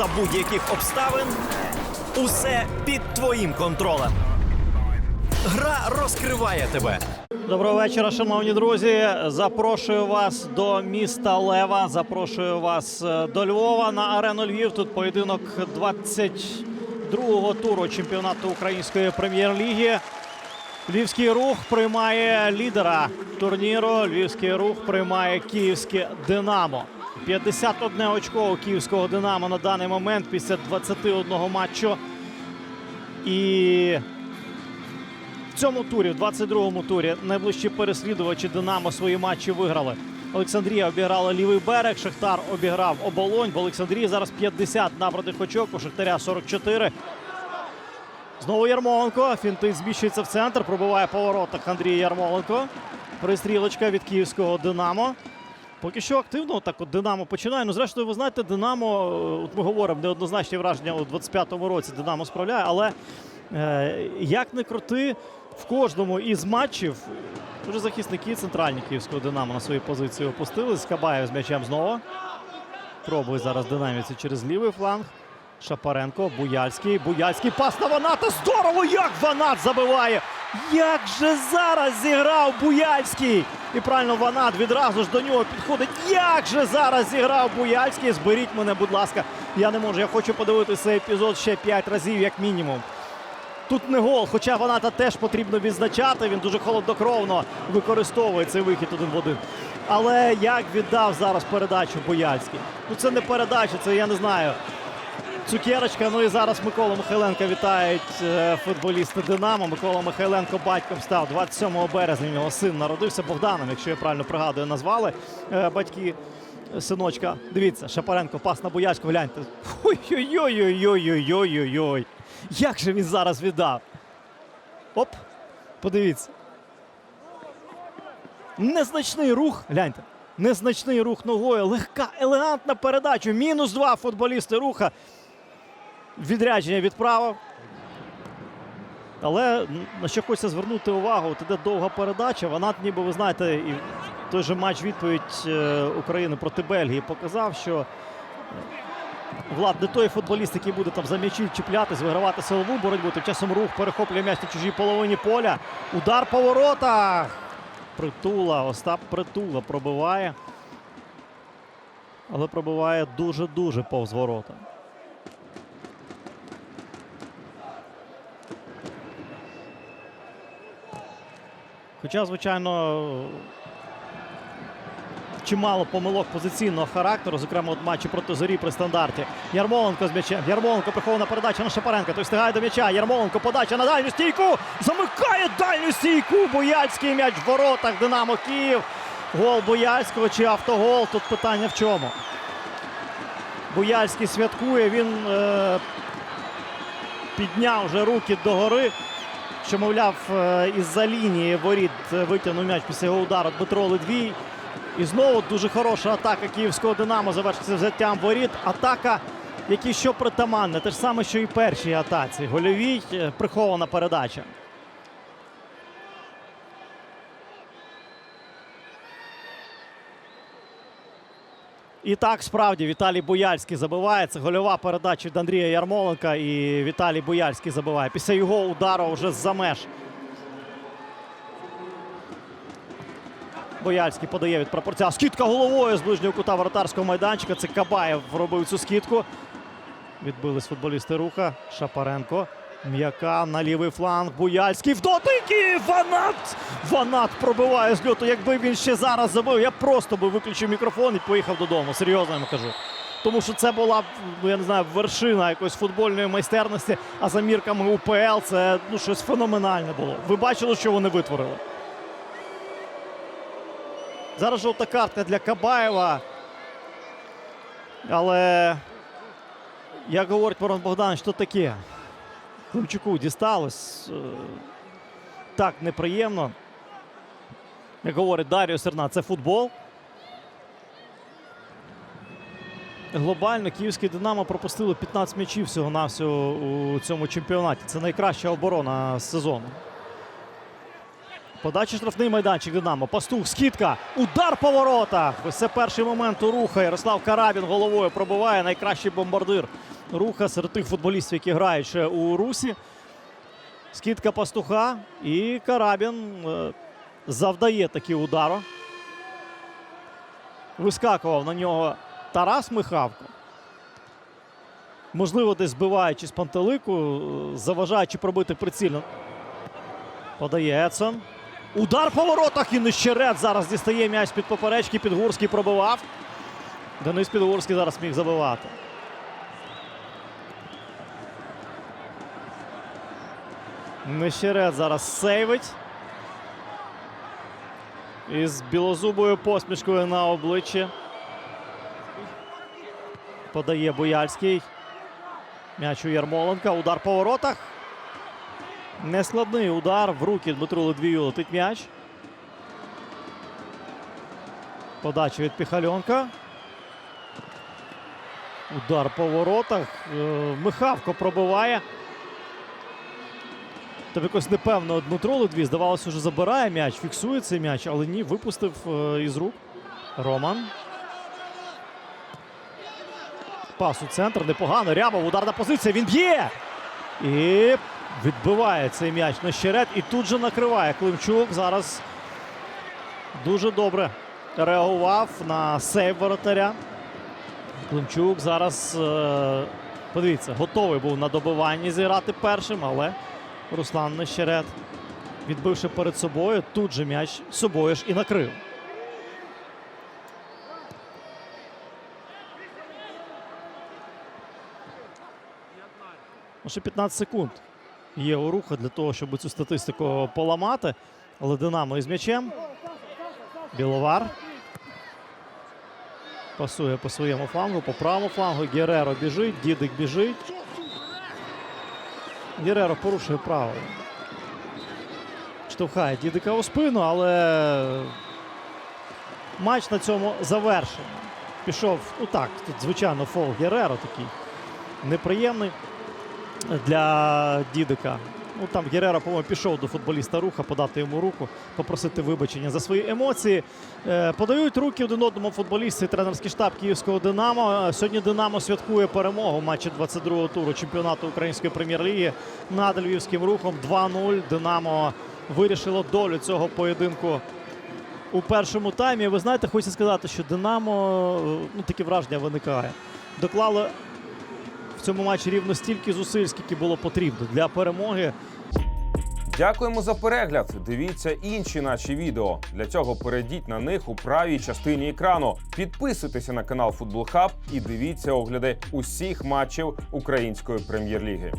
за будь-яких обставин. Усе під твоїм контролем. Гра розкриває тебе. Доброго вечора, шановні друзі. Запрошую вас до міста Лева. Запрошую вас е, до Львова на арену Львів. Тут поєдинок 22-го туру чемпіонату української прем'єр-ліги. Львівський рух приймає лідера турніру. Львівський рух приймає київське Динамо. 51 очко у київського Динамо на даний момент після 21 матчу. І в цьому турі, в 22-му турі, найближчі переслідувачі Динамо свої матчі виграли. Олександрія обіграла лівий берег, Шахтар обіграв оболонь. В Олександрії зараз 50 набраних очок, у Шахтаря 44. Знову Ярмоленко. Фінти зміщується в центр. Пробиває по воротах Андрій Ярмоленко. Пристрілочка від київського Динамо. Поки що активно так от Динамо починає. Ну, зрештою, ви знаєте, Динамо, е, от ми говоримо, неоднозначні враження у 25-му році Динамо справляє, але е, як не крути, в кожному із матчів вже захисники центральні київського Динамо на свої позиції опустились. Кабаєв з м'ячем знову. Пробує зараз динаміці через лівий фланг. Шапаренко, Буяльський. Буяльський пас на Ваната. Здорово! Як Ванат забиває! Як же зараз зіграв Буяльський! І правильно Ванат відразу ж до нього підходить. Як же зараз зіграв Буяльський? Зберіть мене, будь ласка. Я не можу. Я хочу подивитися цей епізод ще 5 разів, як мінімум. Тут не гол, хоча Ваната теж потрібно відзначати. Він дуже холоднокровно використовує цей вихід один в один. Але як віддав зараз передачу Бояльський? Ну це не передача, це я не знаю. Цукерочка. Ну і зараз Микола Михайленко вітають е, футболісти Динамо. Микола Михайленко батьком став 27 березня. У нього син народився Богданом, якщо я правильно пригадую, назвали е, батьки синочка. Дивіться, Шапаренко, пас на Боячку, гляньте. Ой-ой-ой-ой-ой-ой-ой-ой. Як же він зараз віддав? Оп, подивіться. Незначний рух. Гляньте. Незначний рух ногою. Легка, елегантна передача. Мінус два футболісти руха. Відрядження відправив. Але на що хочеться звернути увагу, от іде довга передача. Вона ніби, ви знаєте, і той же матч відповідь е, України проти Бельгії показав, що е, Влад не той футболіст, який буде там за м'ячі чіплятись, вигравати силову боротьбу. Тим часом рух перехоплює м'яч на чужій половині поля. Удар по воротах. Притула, Остап Притула пробиває. Але пробиває дуже-дуже повз ворота. Хоча, звичайно, чимало помилок позиційного характеру, зокрема от матчі проти зорі при стандарті. Ярмоленко з м'ячем. Ярмоленко прихована передача на Шапаренка. Той встигає до м'яча. Ярмоленко подача на дальню стійку. Замикає дальню стійку. Бояльський м'яч в воротах. Динамо Київ. Гол Бояльського чи автогол. Тут питання в чому. Бояльський святкує. Він е, підняв вже руки догори. Що, мовляв, е, із-за лінії воріт витягнув м'яч після його удару Дмитро Ледвій. І знову дуже хороша атака київського Динамо завершиться взяттям воріт. Атака, якій що притаманне, те ж саме, що і першій атаці. Гольовій е, прихована передача. І так, справді, Віталій Бояльський забиває. Це гольова передача від Андрія Ярмоленка. І Віталій Бояльський забиває. Після його удару вже з-за меж. Бояльський подає від прапорця. Скидка головою з ближнього кута воротарського майданчика. Це Кабаєв робив цю скидку. Відбились футболісти руха. Шапаренко. М'яка на лівий фланг. Буяльський в дотики. Ванат! Ванат пробиває з льоту. Якби він ще зараз забив, я просто би виключив мікрофон і поїхав додому. Серйозно я вам кажу. Тому що це була, ну я не знаю, вершина якоїсь футбольної майстерності. А за мірками УПЛ це ну, щось феноменальне було. Ви бачили, що вони витворили. Зараз жовта картка для Кабаєва. Але, як говорить Ворон Богдан, що таке? Климчуку дісталось. Е, Так неприємно. Як говорить Даріо Серна, це футбол. Глобально київський Динамо пропустило 15 м'ячів всього-навсього у цьому чемпіонаті. Це найкраща оборона сезону. Подача штрафний майданчик Динамо. Пастух, скидка. Удар по воротах. Ось це перший момент у руха. Ярослав Карабін головою пробиває найкращий бомбардир руха серед тих футболістів, які грають ще у Русі. Скидка пастуха і Карабін е, завдає такі удару. Вискакував на нього Тарас Михавко. Можливо, десь збиваючи з пантелику, е, заважаючи пробити прицільно. Подає Едсон. Удар по воротах і Нищерет зараз дістає м'яч під поперечки. Підгурський пробивав. Денис Підгурський зараз міг забивати. Нещерет зараз сейвить. Із білозубою посмішкою на обличчі. Подає Бояльський. М'яч у Ярмоленка. Удар по воротах. Нескладний удар. В руки Дмитру Ледвію летить м'яч. Подача від Піхальонка. Удар по воротах. Е, Михавко пробиває. Та якось непевно Дмитро Ледвій, здавалося, вже забирає м'яч, фіксує цей м'яч, але ні, випустив е, із рук. Роман. Пас у центр, непогано. Рябов, ударна позиція. Він б'є. І відбиває цей м'яч на щерет. І тут же накриває Климчук. Зараз дуже добре реагував на сейв воротаря. Климчук зараз, е, подивіться, готовий був на добиванні зіграти першим, але Руслан Нещерет, відбивши перед собою, тут же м'яч собою ж і накрив. Ну, Ще 15 секунд є у руха для того, щоб цю статистику поламати. Але Динамо із м'ячем. Біловар. Пасує по своєму флангу, по правому флангу. Гереро біжить, Дідик біжить. Гереро порушує право. Штовхає Дідика у спину, але матч на цьому завершено. Пішов, ну так, тут, звичайно, фол Гереро такий неприємний для Дідика. Ну там Гереро, по-моєму, пішов до футболіста руха, подати йому руку, попросити вибачення за свої емоції. Е, подають руки один одному футболісти, тренерський штаб Київського Динамо. Е, Сьогодні Динамо святкує перемогу в матчі 22-го туру чемпіонату Української прем'єр-ліги над львівським рухом 2-0. Динамо вирішило долю цього поєдинку у першому таймі. Ви знаєте, хочу сказати, що Динамо е, ну таке враження виникає. Доклало в цьому матчі рівно стільки зусиль, скільки було потрібно для перемоги. Дякуємо за перегляд. Дивіться інші наші відео. Для цього перейдіть на них у правій частині екрану. Підписуйтеся на канал Футбол Хаб і дивіться огляди усіх матчів української прем'єр-ліги.